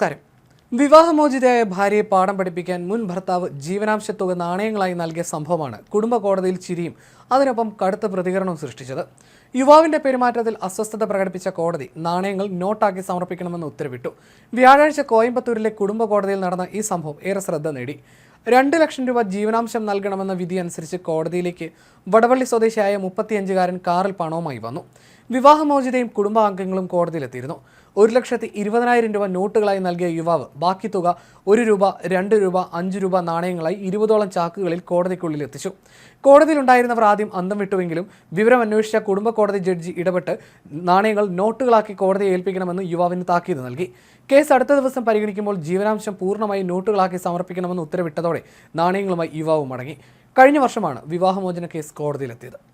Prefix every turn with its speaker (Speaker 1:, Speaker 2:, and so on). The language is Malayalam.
Speaker 1: നമസ്കാരം. വിവാഹമോചിതയായ ഭാര്യയെ പാഠം പഠിപ്പിക്കാൻ മുൻ ഭർത്താവ് ജീവനാംശ തുക നാണയങ്ങളായി നൽകിയ സംഭവമാണ് കുടുംബ കോടതിയിൽ ചിരിയും അതിനൊപ്പം കടുത്ത പ്രതികരണവും സൃഷ്ടിച്ചത്. യുവാവിന്റെ പെരുമാറ്റത്തിൽ അസ്വസ്ഥത പ്രകടിപ്പിച്ച കോടതി നാണയങ്ങൾ നോട്ടാക്കി സമർപ്പിക്കണമെന്ന് ഉത്തരവിട്ടു. വ്യാഴാഴ്ച കോയമ്പത്തൂരിലെ കുടുംബ കോടതിയിൽ നടന്ന ഈ സംഭവം ഏറെ ശ്രദ്ധ നേടി. രണ്ട് ലക്ഷം രൂപ ജീവനാംശം നൽകണമെന്ന വിധി അനുസരിച്ച് കോടതിയിലേക്ക് വടവള്ളി സ്വദേശിയായ മുപ്പത്തിയഞ്ചുകാരൻ കാറിൽ പണവുമായി വന്നു. വിവാഹമോചിതയും കുടുംബാംഗങ്ങളും കോടതിയിലെത്തിയിരുന്നു. ഒരു ലക്ഷത്തി ഇരുപതിനായിരം രൂപ നോട്ടുകളായി നൽകിയ യുവാവ് ബാക്കി തുക ഒരു രൂപ രണ്ട് രൂപ അഞ്ച് രൂപ നാണയങ്ങളായി ഇരുപതോളം ചാക്കുകളിൽ കോടതിക്കുള്ളിൽ എത്തിച്ചു. കോടതിയിലുണ്ടായിരുന്നവർ ആദ്യം അന്തം വിട്ടുവെങ്കിലും വിവരം അന്വേഷിച്ച കുടുംബ കോടതി ജഡ്ജി ഇടപെട്ട് നാണയങ്ങൾ നോട്ടുകളാക്കി കോടതിയെ ഏൽപ്പിക്കണമെന്ന് യുവാവിന് താക്കീത് നൽകി. കേസ് അടുത്ത ദിവസം പരിഗണിക്കുമ്പോൾ ജീവനാംശം പൂർണമായി നോട്ടുകളാക്കി സമർപ്പിക്കണമെന്ന് ഉത്തരവിട്ടതോടെ നാണയങ്ങളുമായി യുവാവ് മടങ്ങി. കഴിഞ്ഞ വർഷമാണ് വിവാഹമോചന കേസ് കോടതിയിലെത്തിയത്.